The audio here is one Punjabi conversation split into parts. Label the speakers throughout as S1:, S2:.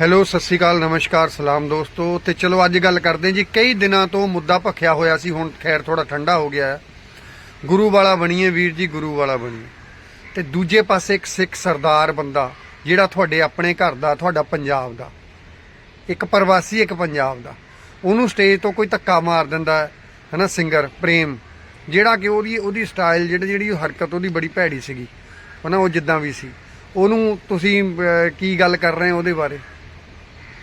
S1: ਹੈਲੋ, ਸਤਿ ਸ਼੍ਰੀ ਅਕਾਲ, ਨਮਸਕਾਰ, ਸਲਾਮ ਦੋਸਤੋ। ਤੇ ਚਲੋ, ਅੱਜ ਗੱਲ ਕਰਦੇ ਜੀ, ਕਈ ਦਿਨਾਂ ਤੋਂ ਮੁੱਦਾ ਭਖਿਆ ਹੋਇਆ ਸੀ, ਹੁਣ ਖੈਰ ਥੋੜਾ ਠੰਡਾ ਹੋ ਗਿਆ ਹੈ। ਗੁਰੂ ਵਾਲਾ ਬਣੀਏ, ਵੀਰ ਜੀ, ਗੁਰੂ ਵਾਲਾ ਬਣੀਏ। ਤੇ ਦੂਜੇ ਪਾਸੇ ਇੱਕ ਸਿੱਖ ਸਰਦਾਰ ਬੰਦਾ, ਜਿਹੜਾ ਤੁਹਾਡੇ ਆਪਣੇ ਘਰ ਦਾ, ਤੁਹਾਡਾ ਪੰਜਾਬ ਦਾ। ਇੱਕ ਪ੍ਰਵਾਸੀ, ਇੱਕ ਪੰਜਾਬ ਦਾ। ਉਹਨੂੰ ਸਟੇਜ ਤੋਂ ਕੋਈ ਧੱਕਾ ਮਾਰ ਦਿੰਦਾ ਹੈ, ਹਨਾ ਸਿੰਗਰ ਪ੍ਰੇਮ। ਜਿਹੜਾ ਕਿ ਉਹਦੀ ਉਹਦੀ ਸਟਾਈਲ ਜਿਹੜੀ ਜਿਹੜੀ ਉਹ ਹਰਕਤ, ਉਹਦੀ ਬੜੀ ਭੈੜੀ ਸੀਗੀ। ਹਨਾ, ਉਹ ਜਿੱਦਾਂ ਵੀ ਸੀ। ਉਹਨੂੰ ਤੁਸੀਂ ਕੀ ਗੱਲ ਕਰ ਰਹੇ ਹੋ ਉਹਦੇ ਬਾਰੇ?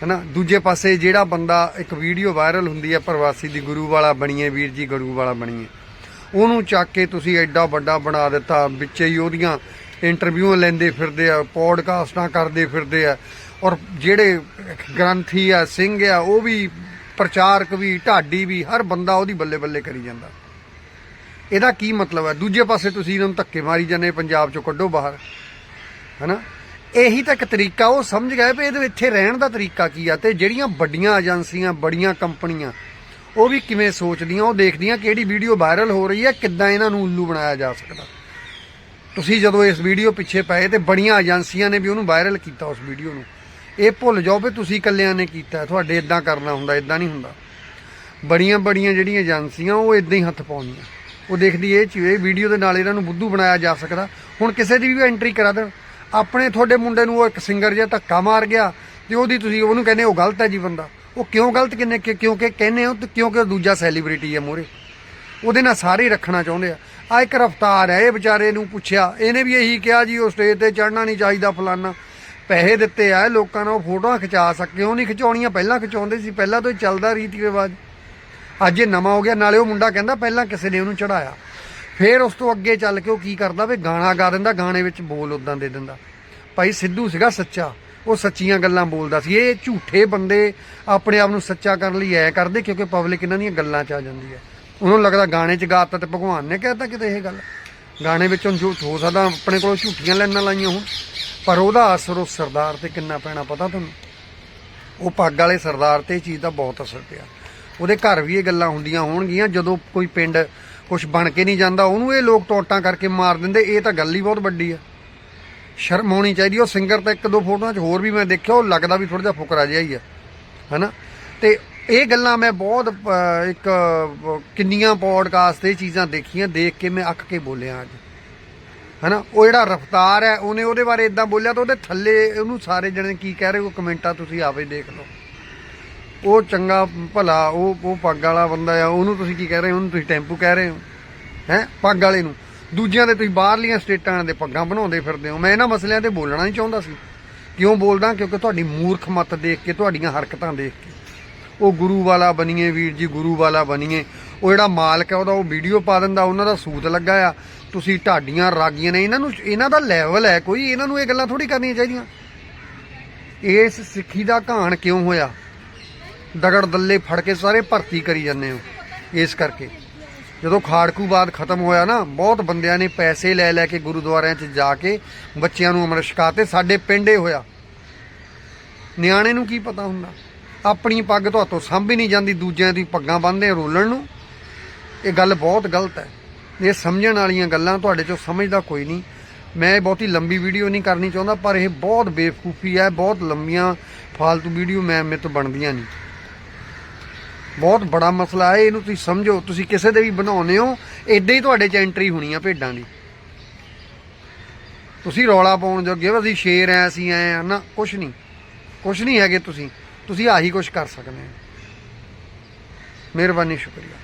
S1: ਹਨਾ? ਦੂਜੇ ਪਾਸੇ ਜਿਹੜਾ ਬੰਦਾ ਇੱਕ ਵੀਡੀਓ ਵਾਇਰਲ ਹੁੰਦੀ ਹੈ ਪ੍ਰਵਾਸੀ ਦੀ, ਗੁਰੂ ਵਾਲਾ ਬਣੀਏ, ਵੀਰ ਜੀ ਗੁਰੂ ਵਾਲਾ ਬਣੀਏ। ਉਹਨੂੰ ਚੱਕ ਕੇ ਤੁਸੀਂ ਐਡਾ ਵੱਡਾ ਬਣਾ ਦਿੱਤਾ, ਵਿੱਚ ਹੀ ਉਹਦੀਆਂ ਇੰਟਰਵਿਊ ਲੈਂਦੇ ਫਿਰਦੇ ਆ, ਪੋਡਕਾਸਟਾਂ ਕਰਦੇ ਫਿਰਦੇ ਆ, ਔਰ ਜਿਹੜੇ ਗ੍ਰੰਥੀ ਆ, ਸਿੰਘ ਆ, ਉਹ ਵੀ, ਪ੍ਰਚਾਰਕ ਵੀ, ਢਾਡੀ ਵੀ, ਹਰ ਬੰਦਾ ਉਹਦੀ ਬੱਲੇ ਬੱਲੇ ਕਰੀ ਜਾਂਦਾ। ਇਹਦਾ ਕੀ ਮਤਲਬ ਹੈ ਦੂਜੇ ਪਾਸੇ ਤੁਸੀਂ ਇਹਨਾਂ ਨੂੰ ਧੱਕੇ ਮਾਰੀ ਜਾਂਦੇ, ਪੰਜਾਬ ਚੋਂ ਕੱਢੋ ਬਾਹਰ, ਹਨਾ? ਇਹੀ ਤਾਂ ਇੱਕ ਤਰੀਕਾ, ਉਹ ਸਮਝ ਗਿਆ ਵੀ ਇਹਦੇ ਇੱਥੇ ਰਹਿਣ ਦਾ ਤਰੀਕਾ ਕੀ ਆ ਤੇ ਜਿਹੜੀਆਂ ਵੱਡੀਆਂ ਏਜੰਸੀਆਂ, ਬੜੀਆਂ ਕੰਪਨੀਆਂ, ਉਹ ਵੀ ਕਿਵੇਂ ਸੋਚਦੀਆਂ, ਉਹ ਦੇਖਦੀਆਂ ਕਿਹੜੀ ਵੀਡੀਓ ਵਾਇਰਲ ਹੋ ਰਹੀ ਹੈ, ਕਿੱਦਾਂ ਇਹਨਾਂ ਨੂੰ ਉੱਲੂ ਬਣਾਇਆ ਜਾ ਸਕਦਾ। ਤੁਸੀਂ ਜਦੋਂ ਇਸ ਵੀਡੀਓ ਪਿੱਛੇ ਪਏ ਤੇ ਬੜੀਆਂ ਏਜੰਸੀਆਂ ਨੇ ਵੀ ਉਹਨੂੰ ਵਾਇਰਲ ਕੀਤਾ ਉਸ ਵੀਡੀਓ ਨੂੰ। ਇਹ ਭੁੱਲ ਜਾਓ ਵੀ ਤੁਸੀਂ ਇਕੱਲਿਆਂ ਨੇ ਕੀਤਾ, ਤੁਹਾਡੇ ਇਦਾਂ ਕਰਨਾ ਹੁੰਦਾ ਇਦਾਂ ਨਹੀਂ ਹੁੰਦਾ। ਬੜੀਆਂ ਬੜੀਆਂ ਜਿਹੜੀਆਂ ਏਜੰਸੀਆਂ, ਉਹ ਇਦਾਂ ਹੀ ਹੱਥ ਪਾਉਂਦੀਆਂ। ਉਹ ਦੇਖਦੀ ਇਹ ਚੀਜ਼, ਇਹ ਵੀਡੀਓ ਦੇ ਨਾਲ ਇਹਨਾਂ ਨੂੰ ਬੁੱਧੂ ਬਣਾਇਆ ਜਾ ਸਕਦਾ। ਹੁਣ ਕਿਸੇ ਦੀ ਵੀ ਐਂਟਰੀ ਕਰਾ ਦੇਣ। ਆਪਣੇ ਤੁਹਾਡੇ ਮੁੰਡੇ ਨੂੰ ਉਹ ਇੱਕ ਸਿੰਗਰ ਜਿਹਾ ਧੱਕਾ ਮਾਰ ਗਿਆ ਤੇ ਉਹਦੀ ਤੁਸੀਂ ਉਹਨੂੰ ਕਹਿੰਦੇ ਉਹ ਗਲਤ ਹੈ ਜੀ ਬੰਦਾ। ਉਹ ਕਿਉਂ ਗਲਤ ਕਿੰਨੇ ਕਿ- ਕਿਉਂਕਿ ਕਹਿੰਦੇ ਹੋ ਤੇ ਕਿਉਂਕਿ ਉਹ ਦੂਜਾ ਸੈਲੀਬ੍ਰਿਟੀ ਹੈ ਮੋਰੇ ਉਹਦੇ ਨਾਲ ਸਾਰੇ ਰੱਖਣਾ ਚਾਹੁੰਦੇ ਆ। ਆ ਇੱਕ ਰਫਤਾਰ ਹੈ ਇਹ ਵਿਚਾਰੇ ਨੂੰ ਪੁੱਛਿਆ। ਇਹਨੇ ਵੀ ਇਹੀ ਕਿਹਾ ਜੀ, ਉਹ ਸਟੇਜ ਤੇ ਚੜਨਾ ਨਹੀਂ ਚਾਹੀਦਾ ਫਲਾਨਾ। ਪੈਸੇ ਦਿੱਤੇ ਆ ਲੋਕਾਂ ਨਾਲ, ਉਹ ਫੋਟੋਆਂ ਖਿਚਾ ਸਕੇ। ਉਹ ਨਹੀਂ ਖਿਚਾਉਣੀਆਂ, ਪਹਿਲਾਂ ਖਿਚਾਉਂਦੇ ਸੀ। ਪਹਿਲਾਂ ਤੋਂ ਹੀ ਚੱਲਦਾ ਰੀਤੀ ਰਿਵਾਜ ਅੱਜ ਇਹ ਨਵਾਂ ਹੋ ਗਿਆ, ਨਾਲੇ ਉਹ ਮੁੰਡਾ ਕਹਿੰਦਾ ਪਹਿਲਾਂ ਕਿਸੇ ਨੇ ਉਹਨੂੰ ਚੜਾਇਆ ਫਿਰ ਉਸ ਤੋਂ ਅੱਗੇ ਚੱਲ ਕੇ ਉਹ ਕੀ ਕਰਦਾ ਵੀ ਗਾਣਾ ਗਾ ਦਿੰਦਾ, ਗਾਣੇ ਵਿੱਚ ਬੋਲ ਉਦਾਂ ਦੇ ਦਿੰਦਾ। ਭਾਈ ਸਿੱਧੂ ਸੀਗਾ ਸੱਚਾ, ਉਹ ਸੱਚੀਆਂ ਗੱਲਾਂ ਬੋਲਦਾ ਸੀ। ਇਹ ਝੂਠੇ ਬੰਦੇ ਆਪਣੇ ਆਪ ਨੂੰ ਸੱਚਾ ਕਰਨ ਲਈ ਐ ਕਰਦੇ ਕਿਉਂਕਿ ਪਬਲਿਕ ਇਹਨਾਂ ਦੀਆਂ ਗੱਲਾਂ 'ਚ ਆ ਜਾਂਦੀ ਹੈ। ਉਹਨਾਂ ਨੂੰ ਲੱਗਦਾ ਗਾਣੇ 'ਚ ਗਾਤਾ ਤੇ ਭਗਵਾਨ ਨੇ ਕਹਿਤਾ ਕਿਤੇ ਇਹ ਗੱਲ। ਗਾਣੇ ਵਿੱਚੋਂ ਜੋ ਹੋ ਸਕਦਾ, ਆਪਣੇ ਕੋਲੋਂ ਝੂਠੀਆਂ ਲਾਈਨਾਂ ਲਾਈਆਂ ਹੋਣ। ਪਰ ਉਹਦਾ ਅਸਰ ਉਸ ਸਰਦਾਰ ਤੇ ਕਿੰਨਾ ਪੈਣਾ ਪਤਾ ਤੁਹਾਨੂੰ? ਉਹ ਪੱਗ ਵਾਲੇ ਸਰਦਾਰ ਤੇ ਇਹ ਚੀਜ਼ ਦਾ ਬਹੁਤ ਅਸਰ ਪਿਆ। ਉਹਦੇ ਘਰ ਵੀ ਇਹ ਗੱਲਾਂ ਹੁੰਦੀਆਂ ਹੋਣਗੀਆਂ। ਜਦੋਂ ਕੋਈ ਪਿੰਡ ਕੁਝ ਬਣ ਕੇ ਨਹੀਂ ਜਾਂਦਾ, ਉਹਨੂੰ ਇਹ ਲੋਕ ਟੋਟਾਂ ਕਰਕੇ ਮਾਰ ਦਿੰਦੇ, ਇਹ ਤਾਂ ਗੱਲ ਹੀ ਬਹੁਤ ਵੱਡੀ ਆ। ਸ਼ਰਮ ਹੋਣੀ ਚਾਹੀਦੀ ਉਹ ਸਿੰਗਰ ਤਾਂ ਇੱਕ ਦੋ ਫੋਟੋਆਂ 'ਚ ਹੋਰ ਵੀ ਮੈਂ ਦੇਖਿਆ, ਉਹ ਲੱਗਦਾ ਵੀ ਥੋੜਾ ਜਿਹਾ ਫੁਕਰਾ ਜਿਹਾ ਹੀ ਆ, ਹਨਾ? ਤੇ ਇਹ ਗੱਲਾਂ ਮੈਂ ਬਹੁਤ ਇੱਕ ਕਿੰਨੀਆਂ ਪੋਡਕਾਸਟ ਤੇ ਇਹ ਚੀਜ਼ਾਂ ਦੇਖੀਆਂ, ਦੇਖ ਕੇ ਮੈਂ ਅੱਕ ਕੇ ਬੋਲਿਆ ਅੱਜ, ਹਨਾ? ਉਹ ਜਿਹੜਾ ਰਫਤਾਰ ਹੈ, ਉਹਨੇ ਉਹਦੇ ਬਾਰੇ ਇਦਾਂ ਬੋਲਿਆ ਤਾਂ ਉਹਦੇ ਥੱਲੇ ਉਹਨੂੰ ਸਾਰੇ ਜਣੇ ਕੀ ਕਹਿ ਰਹੇ ਹੋ, ਕਮੈਂਟਾਂ ਤੁਸੀਂ ਆਪੇ ਦੇਖ ਲਓ। ਉਹ ਚੰਗਾ ਭਲਾ, ਉਹ ਉਹ ਪੱਗ ਵਾਲਾ ਬੰਦਾ ਆ, ਉਹਨੂੰ ਤੁਸੀਂ ਕੀ ਕਹਿ ਰਹੇ ਹੋ? ਉਹਨੂੰ ਤੁਸੀਂ ਟੈਂਪੂ ਕਹਿ ਰਹੇ ਹੋ? ਹੈ? ਪੱਗ ਵਾਲੇ ਨੂੰ। ਦੂਜਿਆਂ ਦੇ ਤੁਸੀਂ ਬਾਹਰਲੀਆਂ ਸਟੇਟਾਂ ਦੇ ਪੱਗਾਂ ਬਣਾਉਂਦੇ ਫਿਰਦੇ ਹੋ। ਮੈਂ ਇਹਨਾਂ ਮਸਲਿਆਂ ਤੇ ਬੋਲਣਾ ਨਹੀਂ ਚਾਹੁੰਦਾ ਸੀ। ਕਿਉਂ ਬੋਲਦਾ? ਕਿਉਂਕਿ ਤੁਹਾਡੀ ਮੂਰਖ ਮਤ ਦੇਖ ਕੇ, ਤੁਹਾਡੀਆਂ ਹਰਕਤਾਂ ਦੇਖ ਕੇ। ਉਹ ਗੁਰੂ ਵਾਲਾ ਬਣੀਏ ਵੀਰ ਜੀ, ਗੁਰੂ ਵਾਲਾ ਬਣੀਏ ਉਹ ਜਿਹੜਾ ਮਾਲਕ ਹੈ ਉਹਦਾ ਉਹ ਵੀਡੀਓ ਪਾ ਦਿੰਦਾ, ਉਹਨਾਂ ਦਾ ਸੂਤ ਲੱਗਾ ਆ। ਤੁਸੀਂ ਢਾਡੀਆਂ ਰਾਗੀਆਂ ਨੇ, ਇਹਨਾਂ ਨੂੰ, ਇਹਨਾਂ ਦਾ ਲੈਵਲ ਹੈ ਕੋਈ। ਇਹਨਾਂ ਨੂੰ ਇਹ ਗੱਲਾਂ ਥੋੜੀ ਕਰਨੀਆਂ ਚਾਹੀਦੀਆਂ। ਇਸ ਸਿੱਖੀ ਦਾ ਘਾਣ ਕਿਉਂ ਹੋਇਆ? ਦਗੜ ਦੱਲੇ ਫੜ ਕੇ ਸਾਰੇ ਭਰਤੀ ਕਰੀ ਜਾਂਦੇ ਹੋ, ਇਸ ਕਰਕੇ। ਜਦੋਂ ਖਾੜਕੂਬਾਦ ਖਤਮ ਹੋਇਆ ਨਾ, ਬਹੁਤ ਬੰਦਿਆਂ ਨੇ ਪੈਸੇ ਲੈ ਲੈ ਕੇ ਗੁਰਦੁਆਰਿਆਂ 'ਚ ਜਾ ਕੇ ਬੱਚਿਆਂ ਨੂੰ ਅੰਮ੍ਰਿਤ ਛਕਾਤੇ, ਸਾਡੇ ਪਿੰਡੇ ਹੋਇਆ। ਨਿਆਣੇ ਨੂੰ ਕੀ ਪਤਾ ਹੁੰਦਾ? ਆਪਣੀ ਪੱਗ ਤੁਹਾਤੋਂ ਸਾਂਭੀ ਨਹੀਂ ਜਾਂਦੀ, ਦੂਜਿਆਂ ਦੀ ਪੱਗਾਂ ਬੰਨਦੇ ਰੋਲਣ ਨੂੰ। ਇਹ ਗੱਲ ਬਹੁਤ ਗਲਤ ਹੈ। ਇਹ ਸਮਝਣ ਵਾਲੀਆਂ ਗੱਲਾਂ ਤੁਹਾਡੇ ਚੋਂ ਸਮਝਦਾ ਕੋਈ ਨਹੀਂ। ਮੈਂ ਇਹ ਬਹੁਤੀ ਲੰਬੀ ਵੀਡੀਓ ਨਹੀਂ ਕਰਨੀ ਚਾਹੁੰਦਾ, ਪਰ ਇਹ ਬਹੁਤ ਬੇਵਕੂਫੀ ਹੈ, ਬਹੁਤ ਲੰਬੀਆਂ ਫਾਲਤੂ ਵੀਡੀਓ ਮੈਂ ਮੇਰੇ ਤੋਂ ਬਣਦੀਆਂ ਨਹੀਂ। ਬਹੁਤ ਬੜਾ ਮਸਲਾ ਹੈ, ਇਹਨੂੰ ਤੁਸੀਂ ਸਮਝੋ, ਤੁਸੀਂ ਕਿਸੇ ਦੇ ਵੀ ਬਣਾਉਨੇ ਹੋ ਇਦਾਂ ਹੀ ਤੁਹਾਡੇ ਚ ਐਂਟਰੀ ਹੋਣੀ ਆ ਭੇਡਾਂ ਦੀ। ਤੁਸੀਂ ਰੌਲਾ ਪਾਉਣ ਜੋਗੇ ਅਸੀਂ ਸ਼ੇਰ ਐ, ਅਸੀਂ ਐ ਆ ਨਾ ਕੁਛ ਨਹੀਂ। ਕੁਛ ਨਹੀਂ ਹੈਗੇ ਤੁਸੀਂ ਤੁਸੀਂ ਆਹੀ ਕੁਛ ਕਰ ਸਕਦੇ ਹੋ। ਮਿਹਰਬਾਨੀ, ਸ਼ੁਕਰੀਆ।